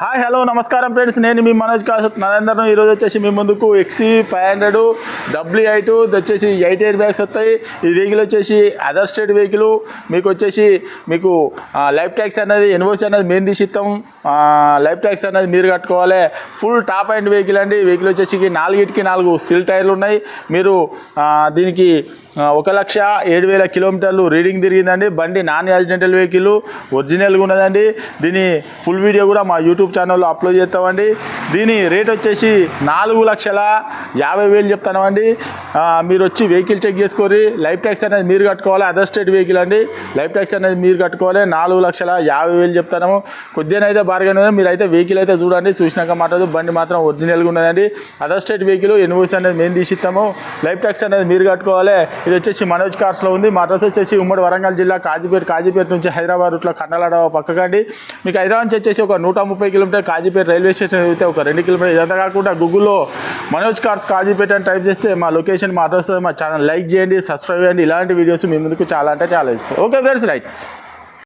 Hi hello నమస్కారం friends. నేను మీ మనోజ్ కాసత్. నరేందర్ ఈరోజు వచ్చేసి మీ ముందుకు ఎక్సీ ఫైవ్ హండ్రెడ్ డబ్ల్యూ ఎయిట్ వచ్చేసి ఎయిట్ ఎయిర్ బ్యాగ్స్ వస్తాయి. ఈ వెహికల్ వచ్చేసి అదర్ స్టేట్ వెహికల్ మీకు వచ్చేసి మీకు లైఫ్ ట్యాక్స్ అనేది ఎన్ఓసి అనేది మేము తీసిస్తాం లైఫ్ ట్యాక్స్ అనేది మీరు కట్టుకోవాలి. ఫుల్ టాప్ అండ్ వెహికల్ అండి. వెహికల్ వచ్చేసి నాలుగిటికి నాలుగు సిల్ టైర్లు ఉన్నాయి. మీరు దీనికి ఒక లక్ష ఏడు వేల కిలోమీటర్లు రీడింగ్ తిరిగిందండి. బండి నాన్ యాక్సిడెంటల్ వెహికల్ ఒరిజినల్గా ఉన్నదండి. దీని ఫుల్ వీడియో కూడా మా యూట్యూబ్ ఛానల్లో అప్లోడ్ చేస్తామండి. దీని రేట్ వచ్చేసి నాలుగు లక్షల యాభై వేలు చెప్తామండి మీరు వచ్చి వెహికల్ చెక్ చేసుకోరి. లైఫ్ ట్యాక్స్ అనేది మీరు కట్టుకోవాలి. అదర్ స్టేట్ వెహికల్ అండి. లైఫ్ ట్యాక్స్ అనేది మీరు కట్టుకోవాలి. నాలుగు లక్షల యాభై వేలు చెప్తాను. కొద్దినైతే బార్గెన్ ఉంది మీరు అయితే వెహికల్ అయితే చూడండి. చూసినాక మాట్లాడదు. బండి మాత్రం ఒరిజినల్గా ఉన్నదండి. అదర్ స్టేట్ వెహికల్ ఎన్వోస్ అనేది మేము తీసిస్తాము. లైఫ్ ట్యాక్స్ అనేది మీరు కట్టుకోవాలి. ఇది వచ్చేసి మనోజ్ కార్స్లో ఉంది. మా అడ్రస్ వచ్చేసి ఉమ్మడి వరంగల్ జిల్లా కాజీపేట కాజీపేట నుంచి హైదరాబాద్ రూట్లో కండలాడ పక్కకండి మీకు హైదరాబాద్ నుంచి వచ్చేసి ఒక నూట ముప్పై కిలోమీటర్ కాజీపేట రైల్వే స్టేషన్ అయితే ఒక రెండు కిలోమీటర్. ఇదంతా కాకుండా గూగుల్లో మనోజ్ కార్స్ కాజీపేట అని టైప్ చేస్తే మా లొకేషన్ మా అడ్రస్ మా ఛానల్ లైక్ చేయండి సబ్స్క్రైబ్ చేయండి. ఇలాంటి వీడియోస్ మీ ముందుకు చాలా అంటే చాలా ఇస్తాం. Okay friends right